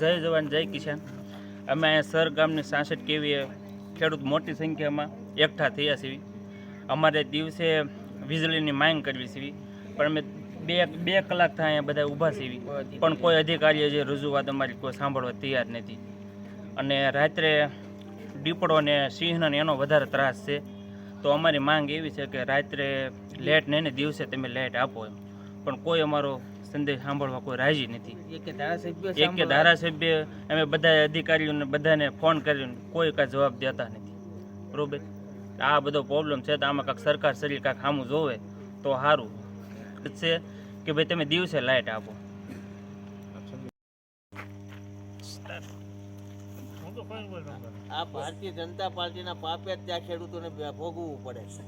જય જવાન, જય કિસાન. અમે અહીંયા સર ગામની સાસઠ કેવીએ ખેડૂત મોટી સંખ્યામાં એકઠા થયા છીએ. અમારે દિવસે વીજળીની માંગ કરવી છીએ. પણ અમે બે બે કલાક થાય અહીંયા બધા ઊભા છીએ. પણ કોઈ અધિકારીએ જે રજૂઆત અમારી કોઈ સાંભળવા તૈયાર નથી. અને રાત્રે દીપડો ને સિંહનો એનો વધારે ત્રાસ છે. તો અમારી માંગ એવી છે કે રાત્રે લેટ નહીં ને દિવસે તમે લેટ આપો એમ. પણ કોઈ અમારો સંદેશ સાંભળવા કોઈ રાજી નથી. એક કે ધારાસભ્ય એક કે ધારાસભ્ય અમે બધા અધિકારીઓને બધાને ફોન કરીને કોઈ કાંઈ જવાબ દેતા નથી. બરોબર? આ બધો પ્રોબ્લેમ છે તો આમાં કાંઈક સરકાર શરીર કાંઈક સામું જોવે તો સારું છે કે ભાઈ તમે દિવસે લાઇટ આપો. આ ભારતીય જનતા પાર્ટીના પાપે જ ત્યાં ખેડૂતોને ભોગવવું પડે છે.